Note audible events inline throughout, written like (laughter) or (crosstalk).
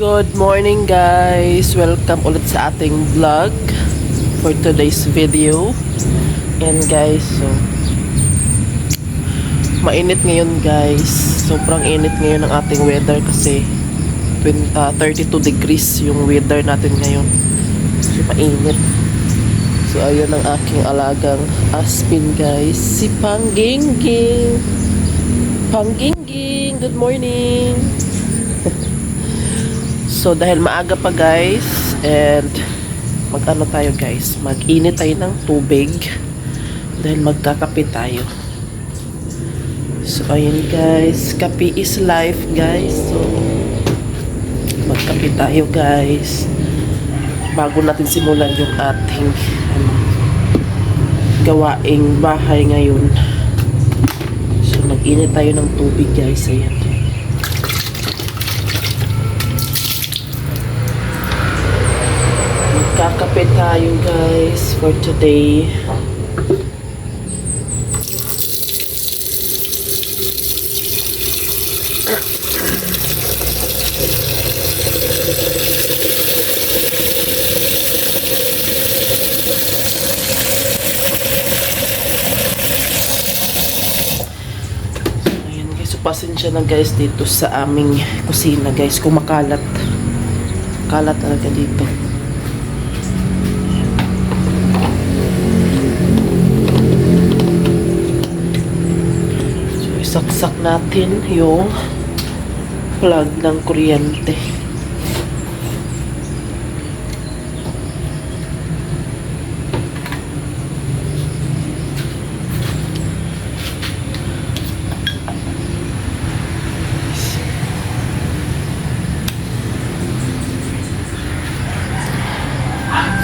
Good morning guys! Welcome ulit sa ating vlog for today's video. And guys, so mainit ngayon guys. Sobrang init ngayon ang ating weather kasi twin- ah, 32 degrees yung weather natin ngayon. So mainit. So ayun ang aking alagang aspin guys. Si Panggingging. Panggingging, good morning. So dahil maaga pa guys and mag-ano tayo guys, mag-init tayo ng tubig dahil magkakape tayo. So ayun guys, kape is life guys. So magkape tayo guys. Bago natin simulan yung ating ano, gawaing bahay ngayon. So mag-init tayo ng tubig guys. Ayan. Tayo guys for today. Pasensya na guys dito sa aming kusina guys. Kung makalat. Kalat talaga dito. Isaksak natin yung plug ng kuryente.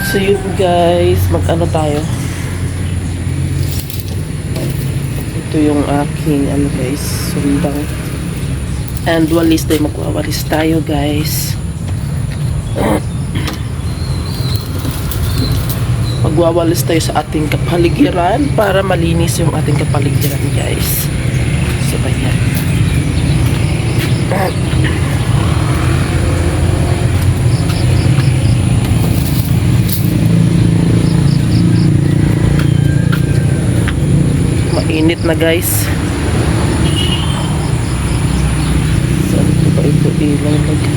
So yun guys, mag-ano tayo? Ito yung aking ano guys, sundang. And walis tayo, magwawalis tayo guys. (clears throat) Magwawalis tayo sa ating kapaligiran para malinis yung ating kapaligiran guys. So ayan. (clears throat) Mainit na guys. Saan ko ba ito ilalagay?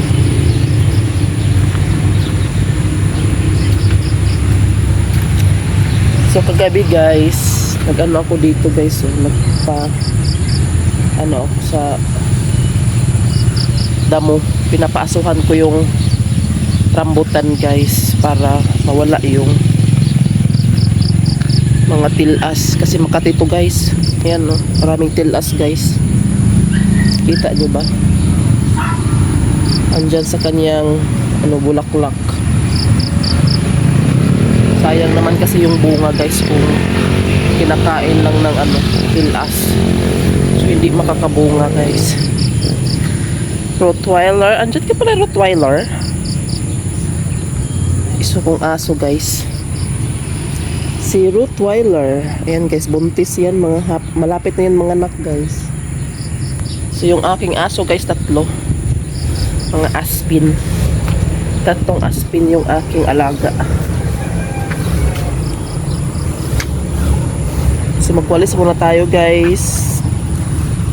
So kagabi guys, nag-ano ako dito guys, so nagpa ano ako sa damo, pinapaasuhan ko yung rambutan guys para mawala yung mga tilas kasi Makati to guys. Ayan no? Maraming tilas guys. Kita nyo ba? Andyan sa kanyang ano bulaklak. Sayang naman kasi yung bunga guys kung kinakain lang ng ano tilas. So hindi makakabunga guys. Rottweiler. Andyan ka pala Rottweiler? Iso kong aso guys si Rottweiler. Ayan guys, buntis yan mga hap. Malapit na yan mga anak guys. So yung aking aso guys, tatlo. Mga aspin. Tatlong aspin yung aking alaga. So magwalis muna tayo guys.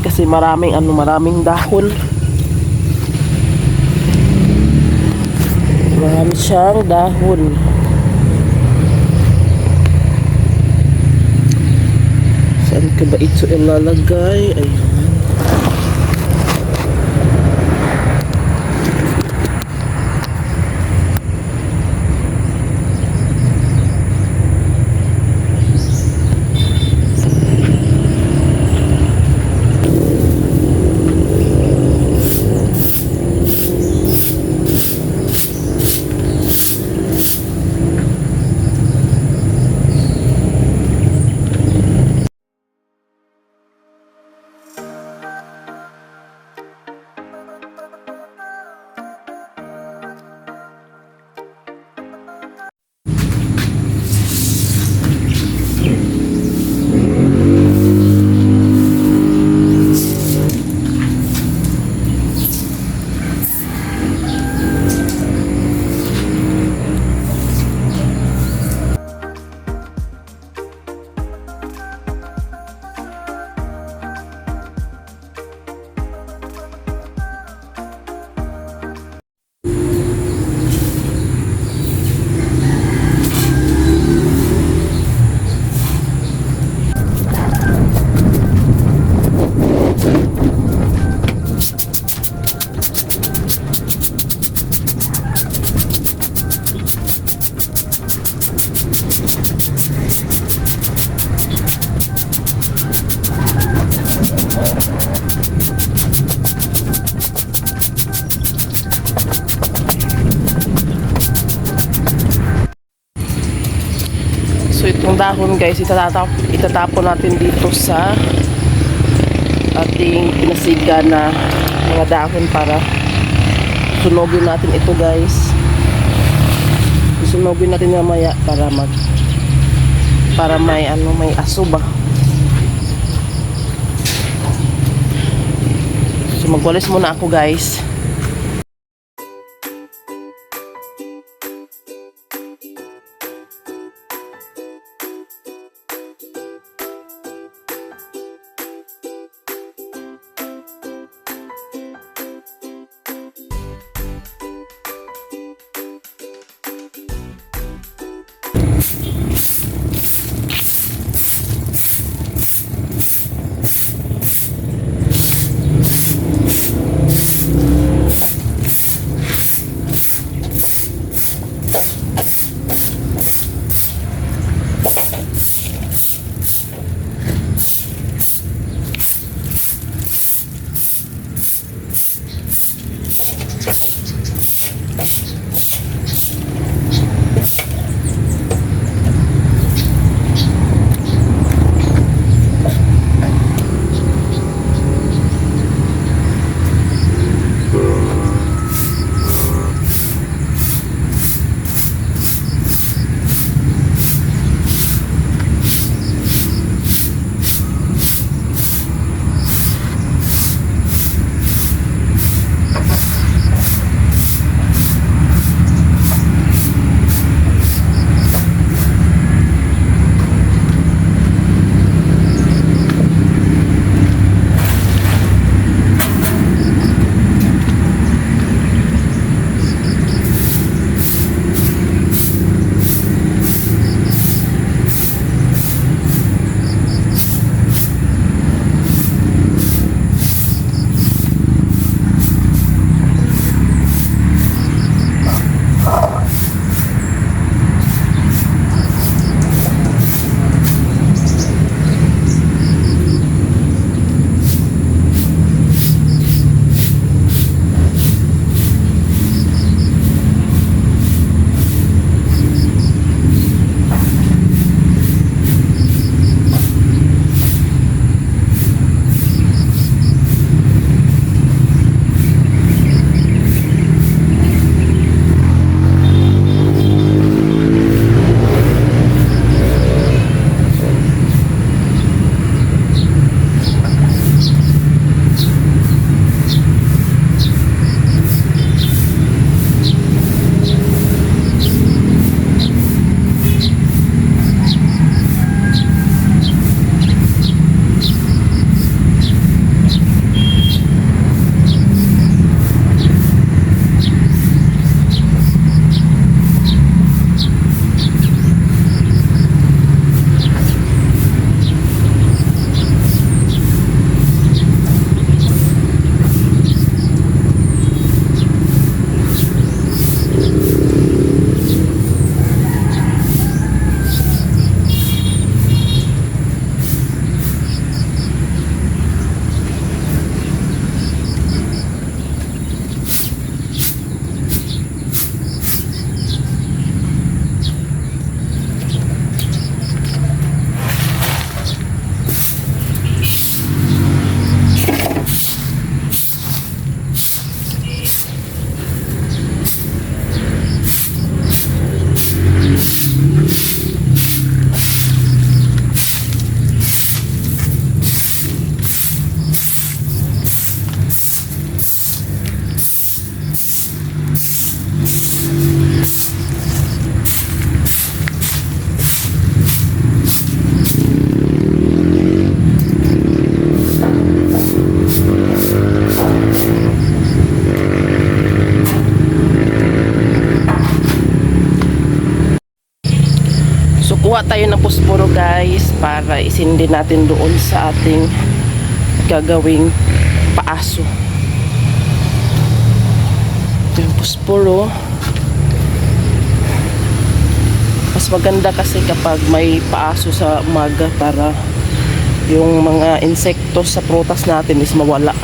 Kasi maraming ano, maraming dahon. Marami siyang dahon. Saan ka ba ito ilalagay? Ayan. guys, itatap, itatapon natin dito sa ating pinasiga na mga dahon para sunogin natin ito guys. Sunogin natin mamaya para mag para may ano may aso ba. So magwalis muna ako guys. Tayo ng pusporo guys para isindi natin doon sa ating gagawing paaso. Ito yung pusporo. Mas maganda kasi kapag may paaso sa umaga para yung mga insekto sa prutas natin is mawala.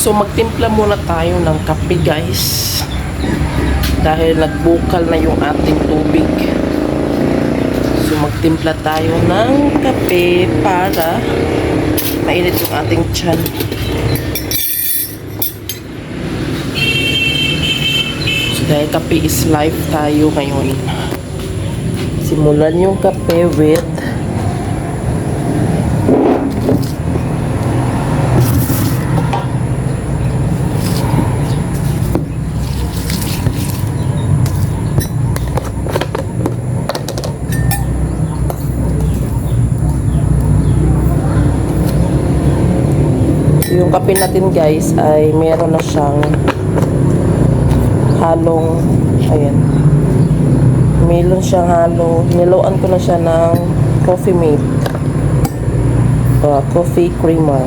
So magtimpla muna tayo ng kape guys. Dahil nagbukal na yung ating tubig. So magtimpla tayo ng kape para mainit yung ating tiyan. So dahil kape is life tayo ngayon. Simulan yung kape with yung kape natin guys ay meron na siyang halong ayan. Meron siyang halo niluan ko na siya ng coffee mate. Uh, coffee creamer.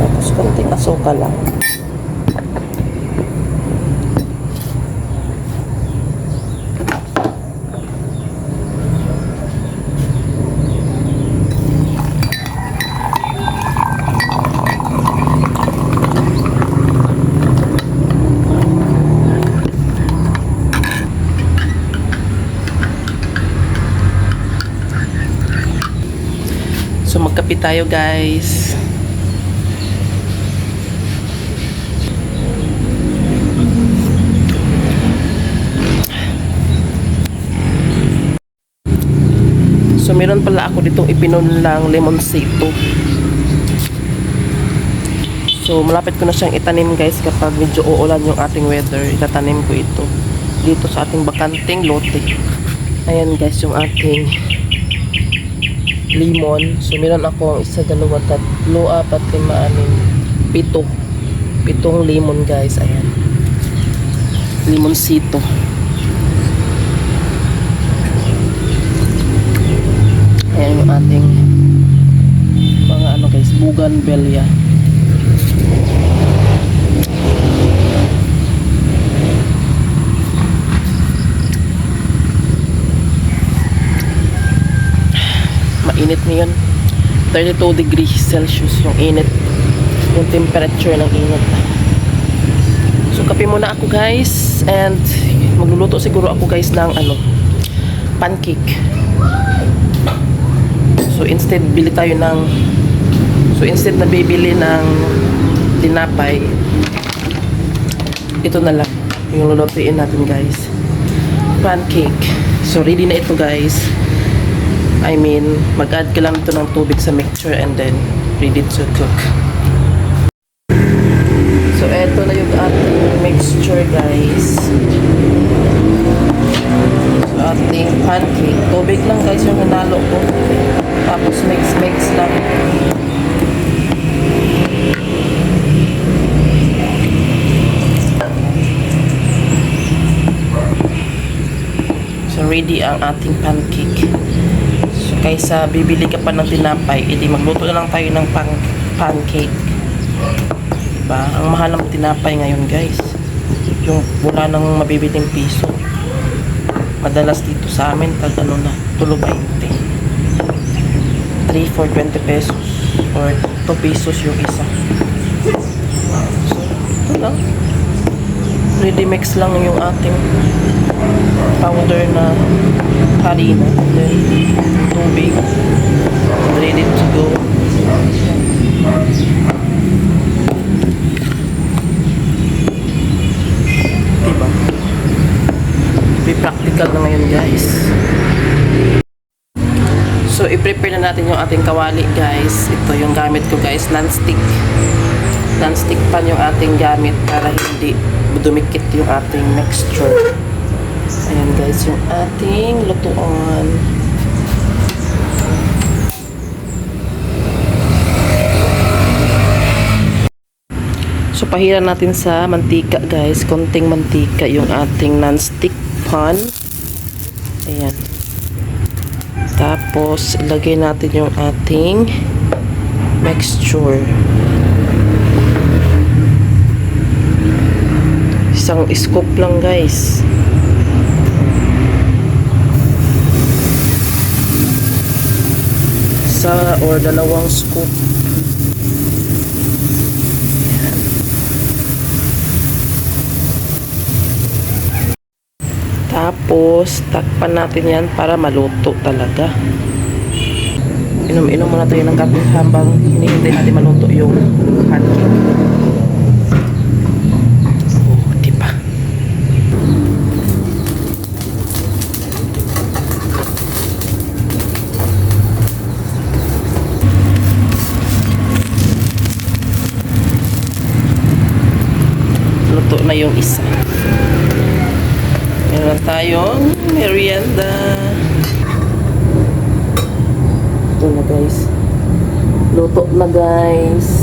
Tapos konting asukal lang So magkape tayo guys. So meron pala ako ditong ipinunlang lemonsito. So malapit ko na siyang itanim guys kapag medyo uulan yung ating weather. Itatanim ko ito dito sa ating bakanting lote. Ayan guys yung ating lemon. So, meron ako isa, dalawa, tatlo, apat, lima, anim, pito. Pitong lemon, guys. Ayan. Limonsito. Ayan yung ating mga ano guys, bougainvillea. mainit ngayon. 32 degrees Celsius yung init. Yung temperature ng init. So kape muna ako guys. And magluluto siguro ako guys ng ano pancake. So instead bili tayo ng so instead na bibili ng tinapay ito na lang yung lulutuin natin guys. Pancake. So ready na ito guys I mean, mag-add ka lang ito ng tubig sa mixture and then ready to cook. So, eto na yung ating mixture, guys. So, ating pancake. Tubig lang, guys, yung hinalo ko. Tapos, mix-mix lang. So, ready ang ating pancake. Kaysa bibili ka pa ng tinapay, edi magluto na lang tayo ng pang pancake. Diba? Ang mahal ng tinapay ngayon, guys. Yung wala nang mabibiting piso. Madalas dito sa amin, tag ano na, tulo 20. 3 for 20 pesos. Or 2 pesos yung isa. So, ito lang. Ready mix lang yung ating powder na harina. Then, tubig. Ready to go. Diba? Be practical na ngayon guys. So, i-prepare na natin yung ating kawali guys. Ito yung gamit ko guys, non-stick. Non-stick pan yung ating gamit para hindi dumikit yung ating mixture. Ayan guys, yung ating lutuan. So, pahiran natin sa mantika guys. Konting mantika yung ating non-stick pan. Ayan. Tapos, ilagay natin yung ating mixture. isang scoop lang guys. Isa or dalawang scoop. Tapos takpan natin yan para maluto talaga. Inom-inom muna tayo ng kape habang hinihintay natin maluto yung pancake yung isa. Meron tayong merienda. Ito na guys. Luto na guys.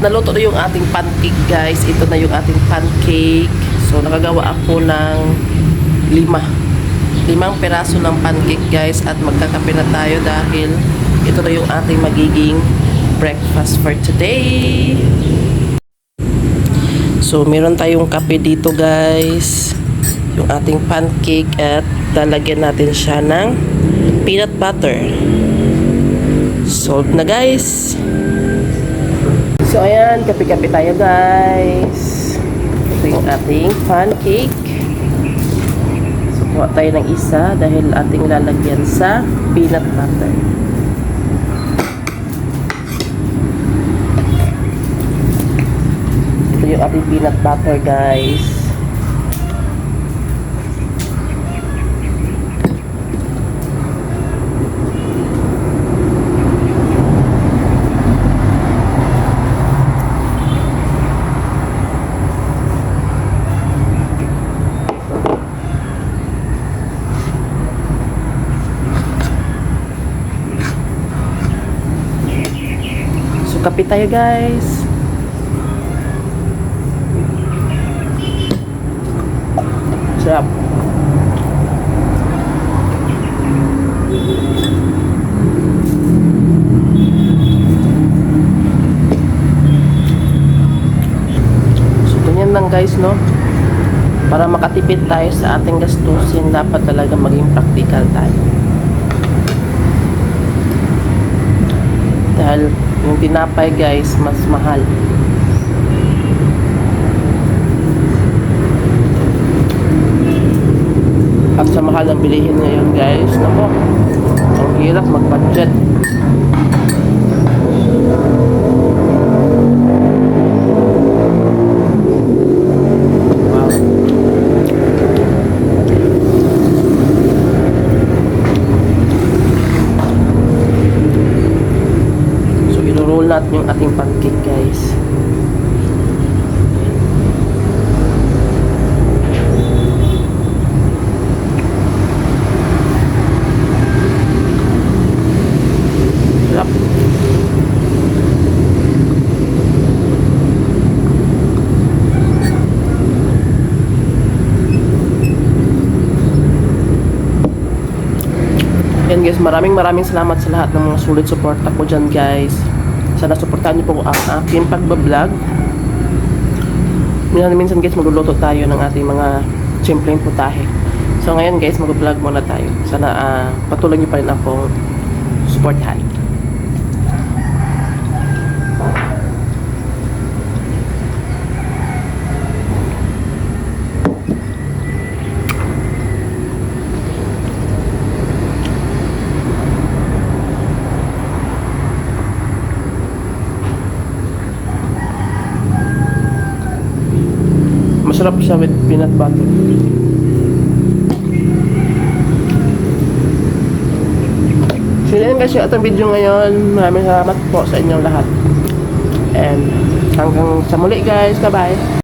Naluto na yung ating pancake guys. Ito na yung ating pancake. So nakagawa ako ng lima. Limang peraso ng pancake guys. At magkakape na tayo dahil ito na yung ating magiging breakfast for today. So meron tayong kape dito guys. Yung ating pancake at lalagyan natin siya ng peanut butter. Salt na guys. So, ayan, kape-kape tayo, guys. Ito yung ating pancake. So, kuha tayo ng isa dahil ating lalagyan sa peanut butter. Ito yung ating peanut butter, guys. So, kape tayo, guys. Sarap. So, ganyan lang guys, no? Para makatipid tayo sa ating gastusin, dapat talaga maging practical tayo. Dahil yung tinapay guys, mas mahal. At sa mahal ang bilihin ngayon guys, nako, ang hirap mag-budget. Wow. Natin yung ating pancake, guys. Yan guys, maraming maraming salamat sa lahat ng mga sulit support ko dyan guys. Sana supportahan niyo po ang aking pagbablog. Minsan minsan guys magluluto tayo ng ating mga simpleng putahe. So ngayon guys mag-vlog muna tayo. Sana ah, patuloy niyo pa rin akong supportahan. Masarap siya with peanut butter. So yun guys yung ating video ngayon. Maraming salamat po sa inyong lahat. And hanggang sa muli guys. Bye-bye.